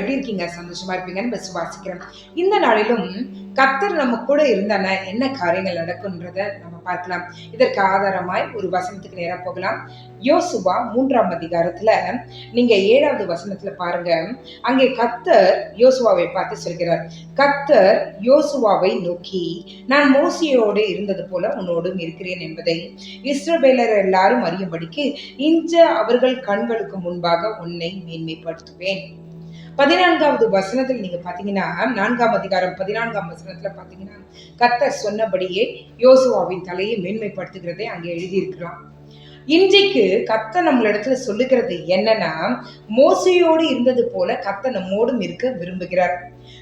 சந்தோஷமா இருப்பீங்கன்னு விசுவாசிக்கிறேன் இந்த நாளிலும் கத்தர் நம்ம கூட இருந்தான? என்ன காரியங்கள் நடக்கும்ன்றத நம்ம பார்க்கலாம். இதற்கு ஆதாரமாய் ஒரு வசனத்துக்கு நேரா போகலாம். யோசுவா மூன்றாம் அதிகாரத்துல நீங்க ஏழாவது வசனத்துல பாருங்க. அங்கே கத்தர் யோசுவாவை பார்த்து சொல்கிறார். கத்தர் யோசுவாவை நோக்கி நான் மோசியோடு இருந்தது போல உன்னோடும் இருக்கிறேன் என்பதை இஸ்ரவேலர் எல்லாரும் அறியும்படிக்கு இன்று அவர்கள் கண்களுக்கு முன்பாக உன்னை மேன்மைப்படுத்துவேன். பதினான்காவது வசனத்தில் நீங்க பாத்தீங்கன்னா நான்காம் அதிகாரம் பதினான்காம் வசனத்துல பாத்தீங்கன்னா கத்த சொன்னபடியே யோசுவாவின் தலையை மேன்மைப்படுத்துகிறதை அங்கே எழுதியிருக்கிறான். இன்றைக்கு கத்த நம்மளிடத்துல சொல்லுகிறது என்னன்னா மோசையோடு இருந்தது போல கத்த நம்மோடும் இருக்க விரும்புகிறார்.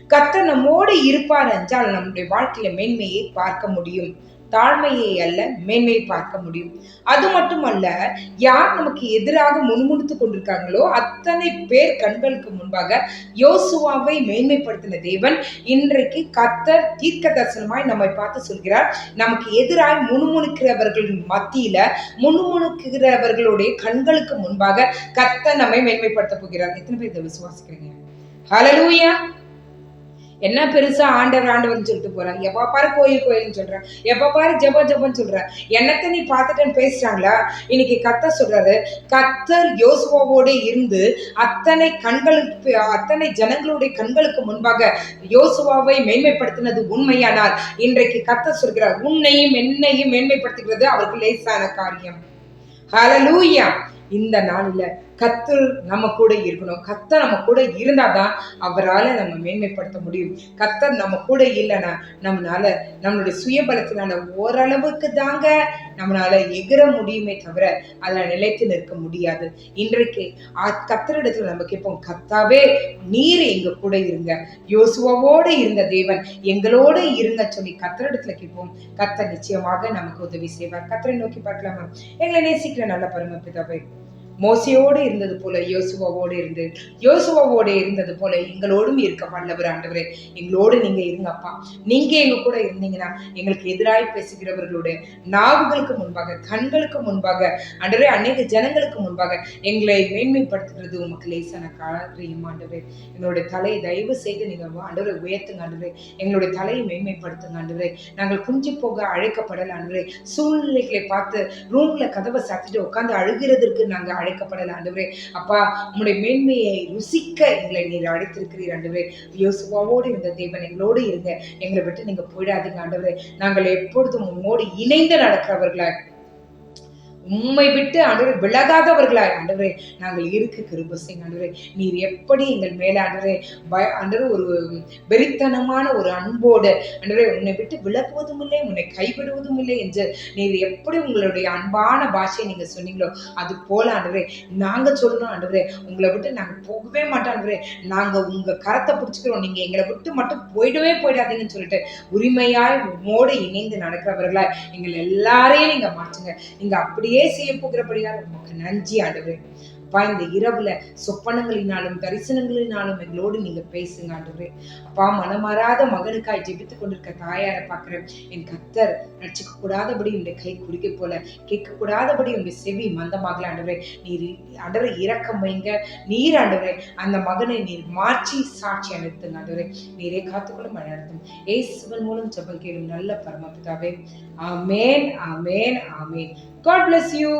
கத்த நம்மோடு இருப்பார் என்றால் நம்முடைய வாழ்க்கையில மேன்மையை பார்க்க முடியும். தாழ்மையை அல்ல மேன்மையை பார்க்க முடியும். அது மட்டுமல்ல யார் நமக்கு எதிராக முணுமுணுத்து கொண்டிருக்காங்களோ அத்தனை பேர் கண்களுக்கு முன்பாக யோசுவாவை மேன்மைப்படுத்தின தேவன் இன்றைக்கு கத்தர் தீர்க்க தரிசனமாய் நம்மை பார்த்து சொல்கிறார். நமக்கு எதிராய் முணுமுணுக்கிறவர்களின் மத்தியில முணுமுணுக்கிறவர்களுடைய கண்களுக்கு முன்பாக கத்தர் நம்மை மேன்மைப்படுத்த போகிறார். எத்தனை பேர் இதை விசுவாசிக்கிறீங்க? ஹலலூயா என்ன பெருசா ஆண்டவர் ஆண்டவர்னு சொல்லிட்டு போறான் எப்ப பாரு கோயில் கோயில்னு சொல்றேன் எப்ப பாரு ஜெப ஜபன்னு சொல்றேன் என்னத்த நீ பார்த்துட்டேன்னு பேசுறாங்களா? இன்னைக்கு கத்த சொல்றாரு கத்தர் யோசுவாவோட இருந்து அத்தனை கண்களுக்கு அத்தனை ஜனங்களுடைய கண்களுக்கு முன்பாக யோசுவாவை மேன்மைப்படுத்தினது உண்மையானால் இன்றைக்கு கத்த சொல்கிறார் உன்னையும் என்னையும் மேன்மைப்படுத்துகிறது அவருக்கு லேசான காரியம். ஹலலூயா இந்த நாளில கத்தர் நம்ம கூட இருக்கணும். கத்தர் நம்ம கூட இருந்தாதான் அவரால் நம்ம மேன்மைப்படுத்த முடியும். கத்தர் நம்ம கூட இல்லைன்னா நம்மளால நம்மளுடைய சுயபலத்தினால ஓரளவுக்கு தாங்க நம்மளால எகிற முடியுமே தவிர அதில் நிலைத்து நிற்க முடியாது. இன்றைக்கு ஆ- கத்தரிடத்துல நம்ம கேட்போம் கத்தாவே நீர் எங்க கூட இருங்க. யோசுவோடு இருந்த தேவன் எங்களோட இருங்க சொல்லி கத்தரிடத்துல கேட்போம். கத்த நிச்சயமாக நமக்கு உதவி செய்வார். கத்தரை நோக்கி பார்க்கலாமா? எங்களை நேசிக்கிற நல்ல பரமபிதாவே மோசையோடு இருந்தது போல யோசுவாவோடு இருந்து யோசுவாவோடு இருந்தது போல எங்களோடும் இருக்க வல்லவர் ஆண்டவரே. எங்களோடு நீங்க இருங்க அப்பா. நீங்க எங்க கூட இருந்தீங்கன்னா எங்களுக்கு எதிராய் பேசுகிறவர்களுடைய நாவுகளுக்கு முன்பாக கண்களுக்கு முன்பாக ஆண்டவரே அநேக ஜனங்களுக்கு முன்பாக எங்களை மேன்மைப்படுத்துகிறது உமக்கு லேசான காரியம் ஆண்டவரே எங்களுடைய தலையை தயவு செய்து நீங்க ஆண்டவரை உயர்த்துங்க ஆண்டவரே. எங்களுடைய தலையை மேன்மைப்படுத்துங்க ஆண்டவரே. நாங்கள் குஞ்சு போக அழைக்கப்படல ஆண்டவரே. சூழ்நிலைகளை பார்த்து ரூம்ல கதவை சாத்திட்டு உட்கார்ந்து அழுகிறதற்கு நாங்க அழைக்கப்படல. ஆண்டவரே அப்பா உங்களுடைய மேன்மையை ருசிக்க எங்களை நீர் அழைத்திருக்கிறீர் ஆண்டவரே. யோசுவாவோடு இருந்த தேவன் எங்களோடு இருங்க எங்களை விட்டு நீங்க போயிடாதீங்க ஆண்டவரே. நாங்கள் எப்பொழுதும் உம்மோடு இணைந்து நடக்கிறவர்களாக உம்மை விட்டு ஆண்டவரே விலகாதவர்களாய் ஆண்டவரே நாங்கள் இருக்க கிருப செய்யுங்க ஆண்டவரே நீர் எப்படி எங்கள் மேல ஆண்டவரே பய ஆண்டவரே ஒரு வெறித்தனமான ஒரு அன்போடு ஆண்டவரே உன்னை விட்டு விலகுவதும் இல்லை உன்னை கைவிடுவதும் இல்லை என்று நீர் எப்படி உங்களுடைய அன்பான பாஷையை நீங்க சொன்னீங்களோ அது போல ஆண்டவரே நாங்க சொல்லணும் ஆண்டவரே உங்களை விட்டு நாங்க போகவே மாட்டோம் ஆண்டவரே நாங்க உங்க கரத்தை பிடிச்சிக்கிறோம் நீங்க எங்களை விட்டு மட்டும் போயிடவே போயிடாதீங்கன்னு சொல்லிட்டு உரிமையாய் உம்மோடு இணைந்து நடக்கிறவர்களாய் எங்கள் எல்லாரையும் நீங்க மாற்றுங்க. நீங்க அப்படியே செய்ய போகிறபடியால் உமக்கு நன்றி ஆண்டவரே. அப்பா இந்த இரவுல சொப்பனங்களினாலும் தரிசனங்களினாலும் எங்களோடு நீங்க பேசுங்க ஆண்டவரே. அப்பா மனமாறாத மகனுக்காய் ஜெபித்து கொண்டிருக்க தாயாரை பார்க்கிறேன். என் கத்தர் ரட்சிக்க கூடாதபடி உடைய கை குடிக்க போல கேட்க கூடாதபடி உடைய செவி மந்தமாகல ஆண்டவரே. நீர் ஆண்டவரை இறக்கம் வைங்க. நீர் ஆண்டவரே அந்த மகனை நீர் மாற்றி சாட்சி அனுப்புங்க ஆண்டவரே. நீரே காத்துக்கொள்ள மழை நடத்தும் ஏசுவன் மூலம் ஜெபம் கேளும் நல்ல பரமபிதாவே. ஆமேன் ஆமேன் ஆமேன். God bless you.